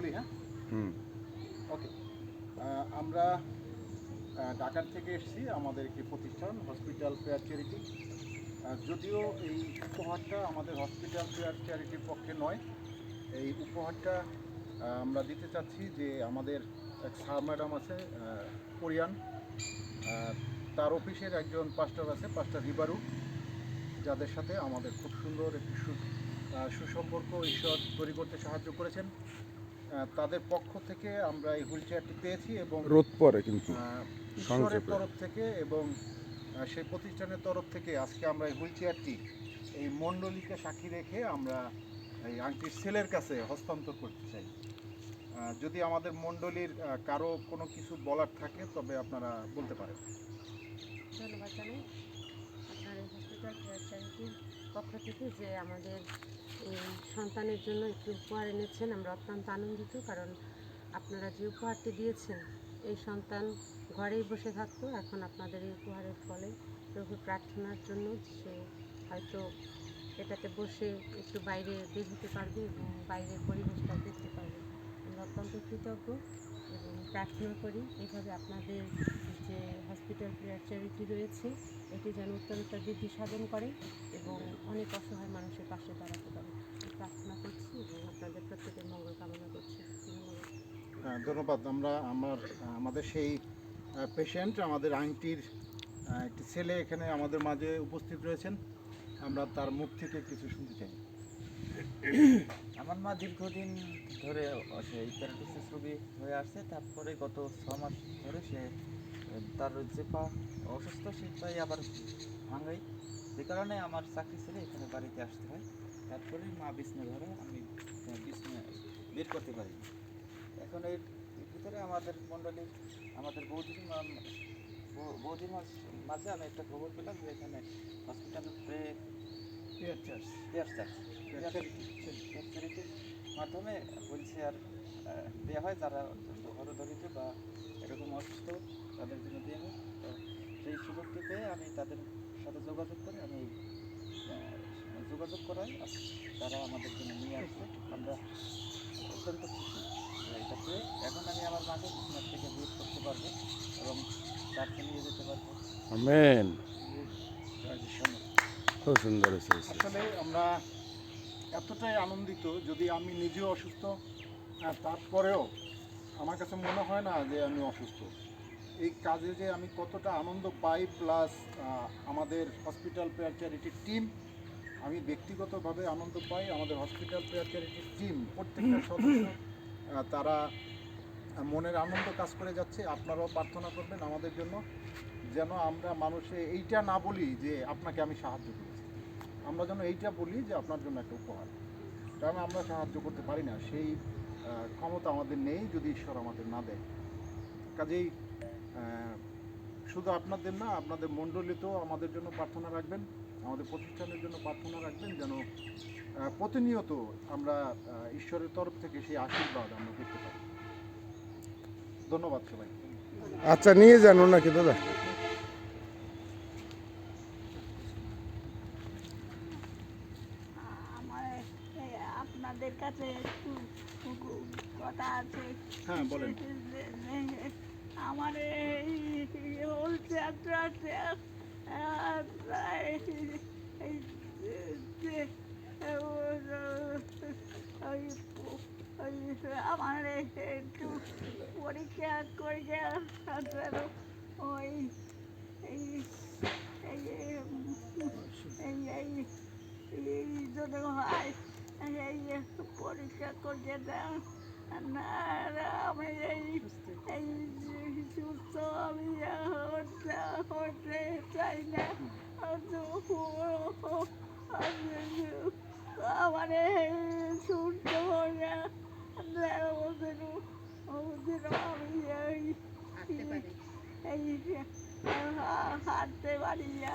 বলি হ্যাঁ? হুম। ওকে। আমরা ঢাকার থেকে এসেছি আমাদের একটি প্রতিষ্ঠান হসপিটাল ফেয়ার চ্যারিটি যদিও এই উপহারটা আমাদের হসপিটাল ফেয়ার চ্যারিটির পক্ষে নয় এই উপহারটা আমরা দিতে চাচ্ছি যে আমাদের এক স্যার ম্যাডাম আছে কোরিয়ান। তার অফিসের একজন পাস্টার আছে পাস্টার রিবারু যাদের সাথে আমাদের খুব সুন্দর একটি সু- সুসম্পর্ক ঈশ্বর তৈরি করতে সাহায্য করেছেন। তাদের পক্ষ থেকে আমরা এই হুইল চেয়ারটি পেয়েছি এবং রোদ পরে কিন্তু ঈশ্বরের তরফ থেকে এবং সেই প্রতিষ্ঠানের তরফ থেকে আজকে আমরা এই হুইল চেয়ারটি এই মণ্ডলীকে সাক্ষী রেখে আমরা এই আংটির সেলের কাছে হস্তান্তর করতে চাই। যদি আমাদের মণ্ডলীর কারও কোনো কিছু বলার থাকে তবে আপনারা বলতে পারেন। ধন্যবাদ জানাই। আপনার এই হসপিটাল পক্ষ থেকে যে আমাদের সন্তানের জন্য একটি উপহার এনেছেন। আমরা অত্যন্ত আনন্দিত কারণ আপনারা যে উপহারটি দিয়েছেন, এই সন্তান ঘরেই বসে থাকতো। এখন আপনাদের এই উপহারের ফলে প্রভু প্রার্থনার জন্য সে হয়তো এটাতে বসে একটু বাইরে বের হতে পারবে এবং বাইরের পরিবেশটা দেখতে পারবে। আমরা অত্যন্ত কৃতজ্ঞ এবং প্রার্থনা করি এভাবে আপনাদের যে হসপিটাল প্রেয়ার চ্যারিটি রয়েছে, এটি যেন উত্তরোত্তর বৃদ্ধি সাধন করে এবং অনেক অসহায় মানুষের পাশে দাঁড়াতে পারে। প্রার্থনা করছি এবং আপনাদের প্রত্যেকের মঙ্গল কামনা করছি। ধন্যবাদ। হ্যাঁ, আমরা আমার আমাদের সেই পেশেন্ট আমাদের আংটির আহ, একটি ছেলে এখানে আমাদের মাঝে উপস্থিত রয়েছেন। আমরা তার মুখ থেকে কিছু শুনতে চাই। আমার মা দীর্ঘদিন ধরে সেই প্যারালিসিস রোগী হয়ে আসছে। তারপরে গত ছ মাস ধরে সে তার যে পা অসুস্থ সে পাই আবার ভাঙাই। যে কারণে আমার চাকরি ছেড়ে এখানে বাড়িতে আসতে হয়। তারপরে মা বিছনে ধরে আমি বিছনে বের করতে পারি। এখন এর ভিতরে আমাদের মণ্ডলী আমাদের বৌদির মা- বৌদির মাঝে আমি একটা খবর পেলাম যে এখানে হসপিটালের প্রে কেয়ার চার্জ ফ্যাসিলিটির মাধ্যমে হুইল চেয়ার দেওয়া হয় যারা হরদরিদ্র বা এরকম অসুস্থ তাদের জন্য দিয়ে হয়। সেই সুযোগটি পেয়ে আমি তাদের সাথে যোগাযোগ করে আমি যোগাযোগ করাই আর তারা আমাদের জন্য নিয়ে আসছে। আমরা অত্যন্ত খুশি যে এটা পেয়ে। এখন আমি আমার মাকে বিছনার থেকে বের করতে পারব এবং চার্চে নিয়ে যেতে পারব। আমেন. খুব সুন্দর হয়েছে। আসলে আমরা এতটাই আনন্দিত যদি আমি নিজেও অসুস্থ তারপরেও আমার কাছে মনে হয় না যে আমি অসুস্থ। এই কাজে যে আমি কতটা আনন্দ পাই প্লাস আমাদের হসপিটাল প্রেয়ার চ্যারিটির টিম আমি ব্যক্তিগতভাবে আনন্দ পাই। আমাদের হসপিটাল প্রেয়ার টিম প্রত্যেকটা সদস্য তারা মনের আনন্দ কাজ করে যাচ্ছে। আপনারাও প্রার্থনা করবেন আমাদের জন্য, যেন আমরা মানুষে এইটা না বলি যে আপনাকে আমি সাহায্য করেছি। আমরা যেন এইটা বলি যে আপনার জন্য একটা উপহার। কারণ আমরা সাহায্য করতে পারি না, সেই ক্ষমতা আমাদের নেই যদি ঈশ্বর আমাদের না দেয়। কাজেই শুধু আপনাদের না, আপনাদের মণ্ডলীতেও আমাদের জন্য প্রার্থনা রাখবেন। আমাদের প্রতিষ্ঠানের জন্য প্রার্থনা রাখবেন যেন প্রতিনিয়ত আমরা ঈশ্বরের তরফ থেকে সেই আশীর্বাদ আমরা দেখতে পাই ধন্যবাদ সবাই আচ্ছা নিয়ে যান নাকি দাদা। আমার এই আপনাদের কাছে একটু কথা আছে। হ্যাঁ বলেন। আমার এই হোল যাত্রাতে এই যে ওই ওই আমার একটু পরীক্ষা করে ওই এই এই এই এই এই যদি হয় এই পরীক্ষা করে দাও না আমি এই এই সুস্থ আমি হতে হতে চাই না সুস্থ হয়ে আমি এই এই হাঁটতে পারি না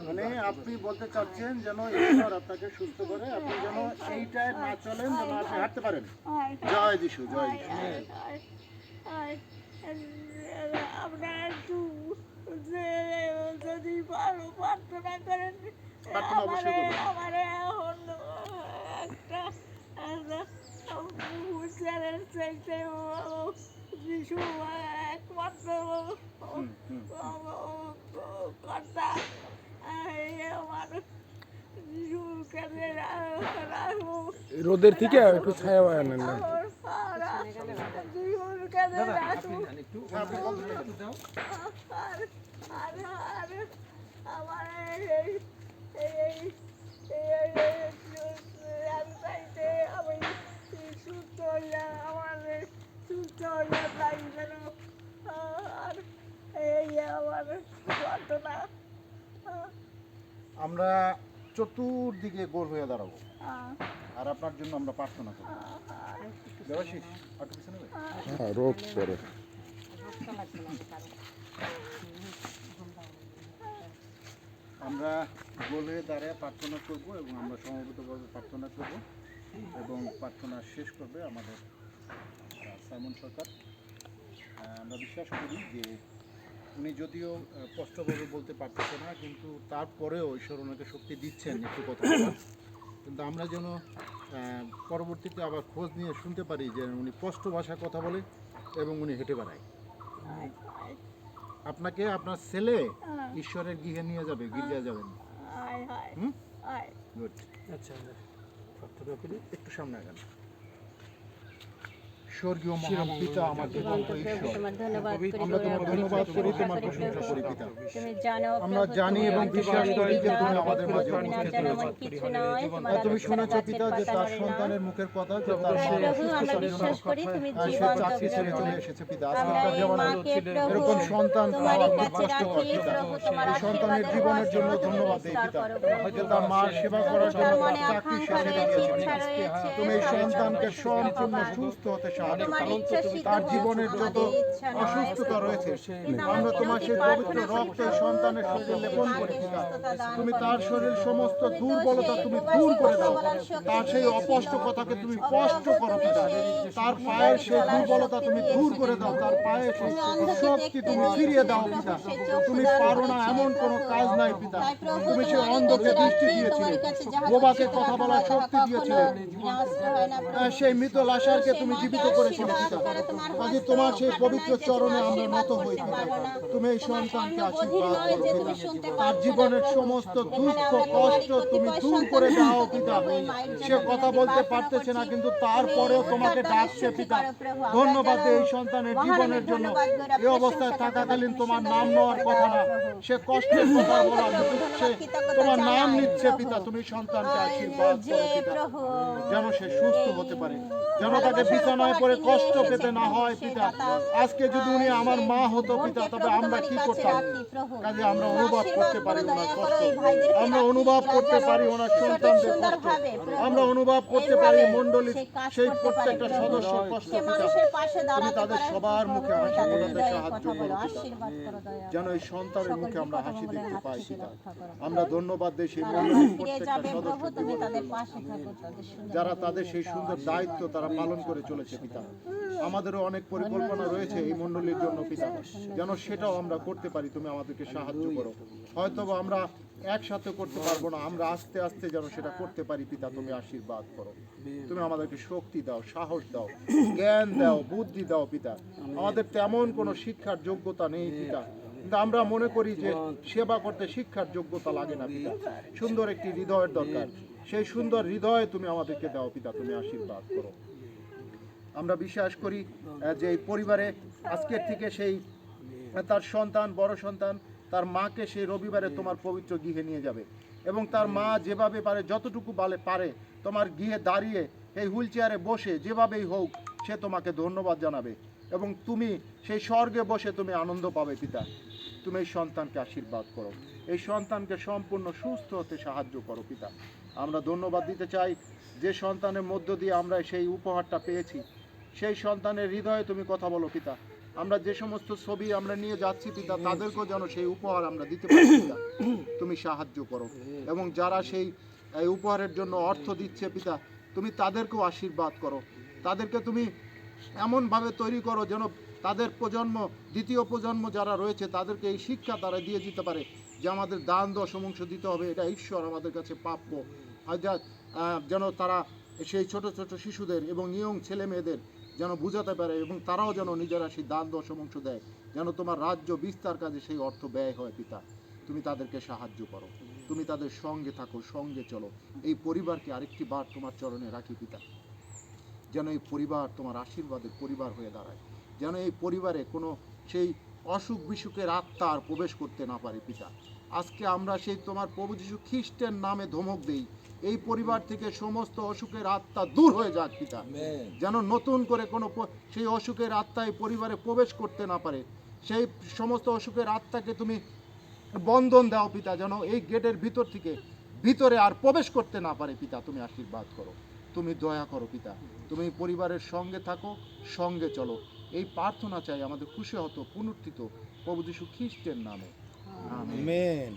মানে আপনি বলতে চাচ্ছেন যেন ঈশ্বর আপনাকে সুস্থ করে আপনি যেন এইটায় না চলেন যেন আপনি হাঁটতে পারেন জয় যিশু জয় যিশু আপনার একটু যে যদি পারো প্রার্থনা করেন প্রার্থনা অবশ্যই আমারে এখন একটা আপনাদের একমাত্র। কর্তা এই আমার যিশুর কাছে রাখব রোদের থেকে একটু ছায়া আনেন না? আমার এই এই এই আমি সুস্থ হইয়া আমার সুস্থ হইয়া তাই যেন আর এই আমার ঘটনা আমরা চতুর্দিকে গোল হয়ে দাঁড়াবো আর আপনার জন্য আমরা প্রার্থনা করব দেবাশিস একটু পিছনে না কারও আমরা গোল দাঁড়িয়ে প্রার্থনা করব এবং আমরা সমবেতভাবে প্রার্থনা করব এবং প্রার্থনা শেষ করবে আমাদের সাইমন সরকার। আমরা বিশ্বাস করি যে উনি যদিও স্পষ্টভাবে বলতে পারতেছে না, কিন্তু তারপরেও ঈশ্বর ওনাকে শক্তি দিচ্ছেন একটু কথা। কিন্তু আমরা যেন পরবর্তীতে আবার খোঁজ নিয়ে শুনতে পারি যে উনি স্পষ্ট ভাষায় কথা বলে এবং উনি হেঁটে বেড়ায়। আপনাকে আপনার ছেলে ঈশ্বরের গৃহে নিয়ে যাবে গির্জা যাবেন। আয় হায় হুম? আয়। গুড আচ্ছা একটু সামনে আগান। স্বর্গীয় মহান পিতা আমার জীবন্ত ঈশ্বর। তোমার ধন্যবাদ করি আমরা তোমার ধন্যবাদ করি তোমার প্রশংসা করি পিতা আমরা জানি এবং বিশ্বাস করি যে তুমি আমাদের মাঝে উপস্থিত রয়েছো তুমি শুনেছ পিতা যে তার সন্তানের মুখের কথা যে তার চাকরি ছেড়ে চলে এসেছে পিতা আজকালকার এরকম সন্তান পাওয়া খুব কষ্টকর পিতা প্রভু তোমার এই সন্তানের জীবনের জন্য ধন্যবাদ দেই পিতা। তার মার সেবা করার জন্য তার তার চাকরি ছেড়ে দিয়েছে তুমি এই সন্তানকে সম্পূর্ণ সুস্থ হতে সাহায্য তার জীবনের যত অসুস্থতা রয়েছে আমরা তোমার সেই পবিত্র রক্ত সন্তানের শরীরে লেপন মাকে করে পিতা সুস্থতা দান তুমি তার শরীর সমস্ত দুর্বলতা তুমি দূর করে দাও। তার সেই অপষ্ট কথাকে তুমি স্পষ্ট করো। তার পায়ের সেই দুর্বলতা তুমি। দূর করে দাও। তার পায়ের সেই শক্তি তুমি ফিরিয়ে দাও পিতা। তুমি পারো না এমন কোনো কাজ নাই পিতা। তুমি সেই অন্ধকে দৃষ্টি দিয়েছিলে। বোবাকে কথা বলার শক্তি দিয়েছিলে। হয় সেই মৃত লাশারকে তুমি জীবিত করেছিলে। তোমার আজকে তোমার সেই পবিত্র চরণে আমরা নত হই। তুমি এই সন্তানকে আশীর্বাদ তার জীবনের সমস্ত দুঃখ কষ্ট তুমি দূর করে দাও পিতা। সে কথা বলতে পারতেছে না কিন্তু তারপরেও তোমাকে ডাকছে পিতা। ধন্যবাদ এই সন্তানের জীবনের জন্য। এই অবস্থায় থাকাকালীন তোমার নাম নেওয়ার কথা না। সে কষ্টের কথা বলা সে তোমার নাম নিচ্ছে পিতা তুমি সন্তানকে আশীর্বাদ করো পিতা। যেন সে সুস্থ হতে পারে যেন তাকে বিছানায় তিনি কষ্ট পেতে না হয় পিতা। আজকে যদি উনি আমার মা হতো পিতা তবে আমরা কি করতাম? কাজে আমরা অনুভব করতে পারি ওনার কষ্ট। করো, আমরা অনুভব করতে পারি ওনার সন্তানদের কষ্ট। আমরা অনুভব করতে পারি মণ্ডলী সেই প্রত্যেকটা সদস্য কষ্ট পিতা। তুমি তাদের সবার মুখে হাসি ফোটাতে সাহায্য করো করো, যেন এই সন্তানের মুখে আমরা হাসি দেখতে পাই পিতা। আমরা ধন্যবাদ দিই সেই মণ্ডলীর প্রত্যেকটা সদস্য যারা তাদের সেই সুন্দর দায়িত্ব তারা পালন করে চলেছে পিতা আমাদেরও অনেক পরিকল্পনা রয়েছে এই মণ্ডলীর জন্য, পিতা। যেন সেটাও আমরা করতে পারি, তুমি আমাদেরকে সাহায্য করো। হয়তো আমরা একসাথে করতে পারব না, আমরা আস্তে আস্তে যেন সেটা করতে পারি, পিতা, তুমি আশীর্বাদ করো। তুমি আমাদেরকে শক্তি দাও, সাহস দাও, জ্ঞান দাও, বুদ্ধি দাও, পিতা। আমাদের তেমন কোনো শিক্ষার যোগ্যতা নেই, পিতা। কিন্তু আমরা মনে করি যে সেবা করতে শিক্ষার যোগ্যতা লাগে না, পিতা। সুন্দর একটি হৃদয়ের দরকার। সেই সুন্দর হৃদয় তুমি আমাদেরকে দাও, পিতা, তুমি আশীর্বাদ করো। আমরা বিশ্বাস করি যে এই পরিবারে আজকের থেকে সেই তার সন্তান, বড় সন্তান, তার মাকে সেই রবিবারে তোমার পবিত্র গৃহে নিয়ে যাবে। এবং তার মা যেভাবে পারে, যতটুকু বালে পারে, তোমার গৃহে দাঁড়িয়ে এই হুইল চেয়ারে বসে যেভাবেই হোক, সে তোমাকে ধন্যবাদ জানাবে। এবং তুমি সেই স্বর্গে বসে তুমি আনন্দ পাবে পিতা। তুমি এই সন্তানকে আশীর্বাদ করো। এই সন্তানকে সম্পূর্ণ সুস্থ হতে সাহায্য করো পিতা। আমরা ধন্যবাদ দিতে চাই, যে সন্তানের মধ্য দিয়ে আমরা সেই উপহারটা পেয়েছি সেই সন্তানের হৃদয়ে তুমি কথা বলো, পিতা। আমরা যে সমস্ত ছবি আমরা নিয়ে যাচ্ছি, পিতা, তাদেরকেও যেন সেই উপহার আমরা দিতে পারি, পিতা। তুমি সাহায্য করো। এবং যারা সেই, এই উপহারের জন্য অর্থ দিচ্ছে, পিতা, তুমি তাদেরকেও আশীর্বাদ করো। তাদেরকে তুমি এমনভাবে তৈরি করো যেন তাদের প্রজন্ম, দ্বিতীয় প্রজন্ম যারা রয়েছে, তাদেরকে এই শিক্ষা তারা দিয়ে দিতে পারে যে আমাদের দান দশমাংশ দিতে হবে, এটা ঈশ্বর আমাদের কাছে প্রাপ্য। যেন তারা সেই ছোট ছোট শিশুদের এবং ইয়ং ছেলে মেয়েদের যেন বুঝাতে পারে এবং তারাও যেন নিজেরা সেই দান দশমাংশ দেয়, যেন তোমার রাজ্য বিস্তার কাজে সেই অর্থ ব্যয় হয় পিতা। তুমি তাদেরকে সাহায্য করো। তুমি তাদের সঙ্গে থাকো, সঙ্গে চলো। এই পরিবারকে আরেকটি বার তোমার চরণে রাখি পিতা। যেন এই পরিবার তোমার আশীর্বাদের পরিবার হয়ে দাঁড়ায়। যেন এই পরিবারে কোনো সেই অসুখ বিসুখের আত্মা আর প্রবেশ করতে না পারে পিতা। আজকে আমরা সেই তোমার প্রভু যিশু খ্রিস্টের নামে ধমক দেই। এই পরিবার থেকে সমস্ত অসুখের আত্মা দূর হয়ে যাক পিতা। যেন নতুন করে কোনো সেই অসুখের আত্মা এই পরিবারে প্রবেশ করতে না পারে। সেই সমস্ত অসুখের আত্মাকে তুমি বন্ধন দাও পিতা যেন এই গেটের ভিতর থেকে ভিতরে আর প্রবেশ করতে না পারে পিতা তুমি আশীর্বাদ করো। তুমি দয়া করো পিতা। তুমি পরিবারের সঙ্গে থাকো সঙ্গে চলো। এই প্রার্থনা চাই আমাদের খুশি হতো পুনর্থিত। প্রভু যীশু খ্রিস্টের নামে। আমেন